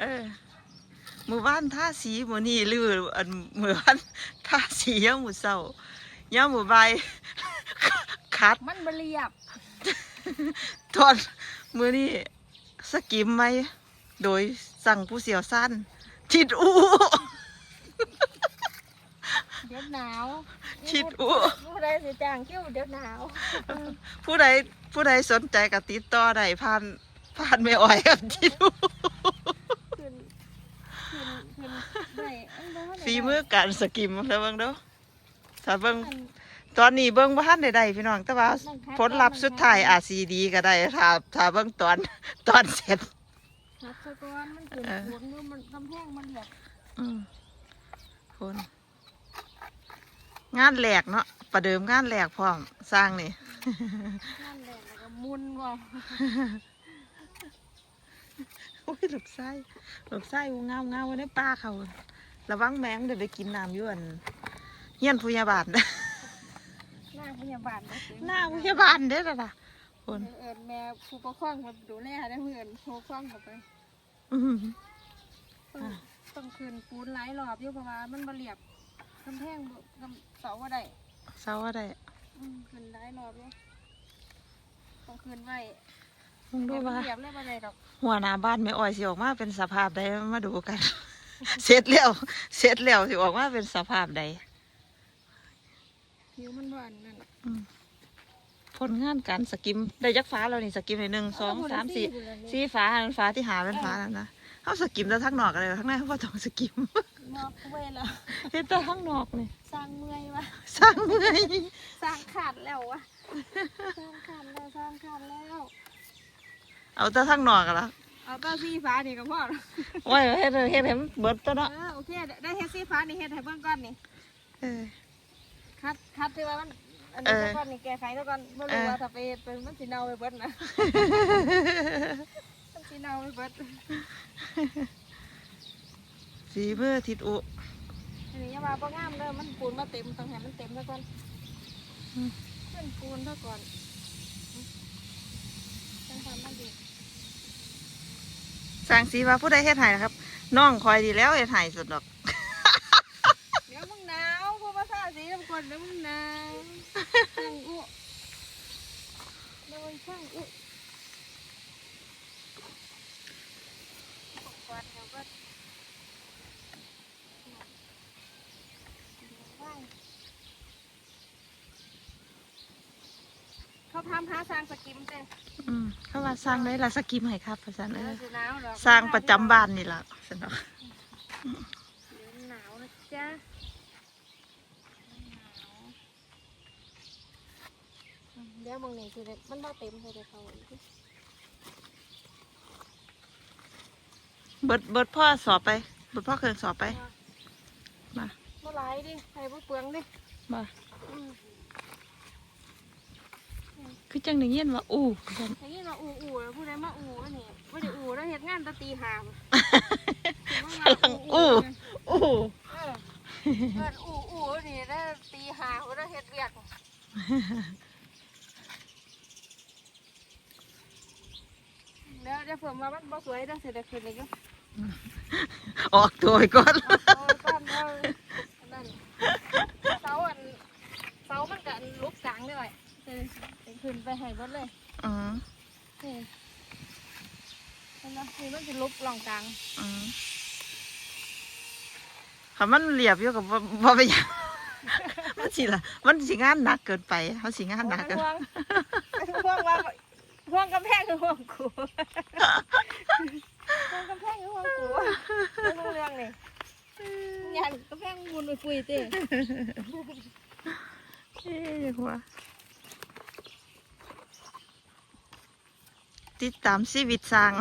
เออมือบ้านท่าสีมือนี่หรืออันมือบ้านท่าสียังมือเศร้ายังมือใบายคัดมันบเรียบตอนมือนี่สกิมไหมโดยสั่งผู้เสียวสั้นชิดอู้เดี๋ยวหนาวชิดอู้ผู้ใดสิจ้างคิ้วเดี๋ยวหนาวผู้ใดผู้ใดสนใจกับติดต่อได้ผ่านผ่านไม่อ่อยกับชิดอู้ ขึ้นขึ้นขึ้นได้อันบ่ทันได้ ฝีมือการสกิมแล้วเบิ่งเด้อถ้าเบิ่งอันตอนนี้เบิ่งบ่ทันได้ได้พี่น้อง แต่ว่าผลลัพธ์สุดท้ายอาจสิดีก็ได้ถ้าถ้าเบิ่งตอนตอนเสร็จครับสะกอนมันขึ้นเออฝนอยู่มันกำแพงมันแบบอืมคนงานแหลกเนาะประเดิมงานแหลกพร้อมสร้างนี่นั่นแหละแล้วก็มุนว่ะโอ้ยลูกไส้ลูกไส้กูเงาเงาไว้ในป่าเขา ระวังแมงเดี๋ยวไปกินน้ำอยวนเฮียนพยาบาลหน้าพยาบาลนะสิหน้าพยาบาลเด้อล่ะคนเอิญแม่ผู้ปกครองมาดูแลได้เพื่อนผู้ปกครองกลับไปอืมต้องอ่าต้องคืนปูนหลายรอบอยู่เพราะว่ามันบ่เรียบกำแพงบ่กำเสาว่าได้เศร้าอะไรอืมคืนหลายรอบอยู่ต้องคืนไว้มึงดูแต่ว่ามันเรียบเลยบ่ได้ดอกหัวหน้าบ้านไม่อ่อยสิออกมาเป็นสภาพใดมาดูกัน เสร็จแล้ว เสร็จแล้วสิออกมาเป็นสภาพใดผิวมันบ่อันนั่นผลงานการสกิมได้จักฟ้าแล้วนี่สกิมในหนึ่งสองสามสี่สีฟ้าอันนั้นฟ้าที่หาเป็นฟ้านั่นนะเขาสกิมแต่ทั้งนอกอะไรทั้งในเขาบ่ต้องสกิมมอกเว้ยแล้วเห็นแต่ทั้งนอกนี่สร้างเมื่อยวะสร้างเมื่อยสร้างขาดแล้ววะสร้างขาดแล้วสร้างขาดแล้ว เอาแต่ทั้งนอกกันละ เอาเต้าสีฟ้านี่ก็พอแล้วโอ้ยเฮ็ดเฮ็ดเห็นเบิดตัวเอเนาะอโอเคได้เฮ็ดสีฟ้านี่เฮ็ดให้เบิ่งก่อนนี่เออคัดคัดที่ว่ามันอันเอนี้อซะก่อนนี่แก้ไขซะก่อนบ่เอรู้อว่าถ้าไปเฮ็ดไปมันสิเน่าไปเบิดนะมันสิเน่าไปเบิดสีมือทิดอุอันนี้อย่าว่าบ่งามเด้อมันปูนมาเต็มต้องให้มันเต็มซะก่อนอืมขึ้นปูนซะก่อนจังความมันดี สร้างสีว่าผู้ใดเฮ็ดให้นะครับน้องคอยดีแล้วเฮ็ดให้สุดดอกเดี๋ยวมึงหนาวเพราะว่าทาสีน้ำกรดเดี๋ยวมึงหนาวช่างอุเดี๋ยวมึงช่างอุก่อนเดี๋ยวก็ เขาทำหาสร้างสกิมเต้อืมเขาว่าสร้างได้ละสกิมให้ครับว่าซั่นเอเดี๋ยวอจะหนาวหรอกสร้างประจำบ้านนี่ล่ะซั่นเนาะเดี๋ยวหนาวนะจ๊ะเดี๋ยวมึงนี่คือมันบ่เต็มเลยเดี๋ยวเขาอีกทีเบิดเบิดพ่อสอบไป เบิดพ่อเคยสอบไป มาบ่หลายดิให้บ่เปลืองดิมา อืม คือจังได้ยินว่าอู้ซั่นอย่างนี้เราอูอูแล้วผู้ใดมาอูอันนี้บ่ได้อูแล้วเฮ็ดงานแตะตีหามกำลังอู้อู้เออเอิ้นอูอูนี่ได้ตีหามแล้วเฮ็ดเวียกเดี๋ยวเดี๋ยวผมว่ามันบ่สวยเด้อสิได้ขึ้นอีกเด้อออกตัวไปก่อนเอาก้อนเอาอันนั่นเสาอันเสามันก็อันลุกกลางด้วยเออเป็น ขึ้นไปให้เบดเลยอืมนี่เห็นไหมนี่มันจะลุกหล่องกลางอืมค่ะมันเรียบอยู่กับบ่บ่ไปนหยัง มันสิล่ะ มันสิงานหนักเกินไปเขาสิงานหนักเกิน ห่วงห่วงว่าห่วงกำแพงคือห่วงกูห่วงกำแพงคือห่วงกูไม่รู้เรื่องนี่ยันกำแพงมุนไปปุยเต้ เอ๊ะยังว่ ติดตามชีวิตสร้าง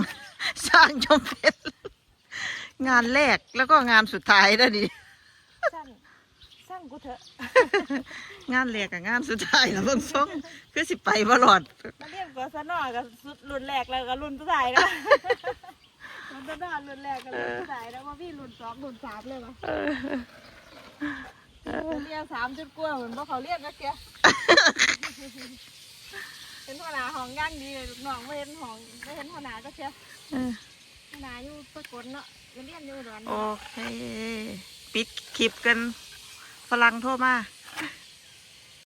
สร้างจมเป็นงานแรกแล้วก็งานสุดท้ายแล้วดิสั้นสั้นกูเถอะงานแรกกับงานสุดท้ายแล้วเบางส่งคือสิไปบ่รอดมาเรียนกศนกับสุดรุ่นแรกแล้วก็รุ่นสุดท้ายนะรุ่นสุดท้ายรุ่นแรกกับรุ่นสุดท้ายแล้วว่าพี่รุ่นสองรุ่นสามเลยวะเออเออเรียนสามจุดกว่าเหมือนพวกเขาเรียนนะแก เห็นหัวหน้าห้องย่างดีเลยลูกน้องไม่เห็นห้องไม่เห็นหัวหน้าก็เชียวหัวหน้าอยู่ะกลเนาะเรียนอยู่อุดนโอเค ปิดคลิปกันฝรั่งโทรมา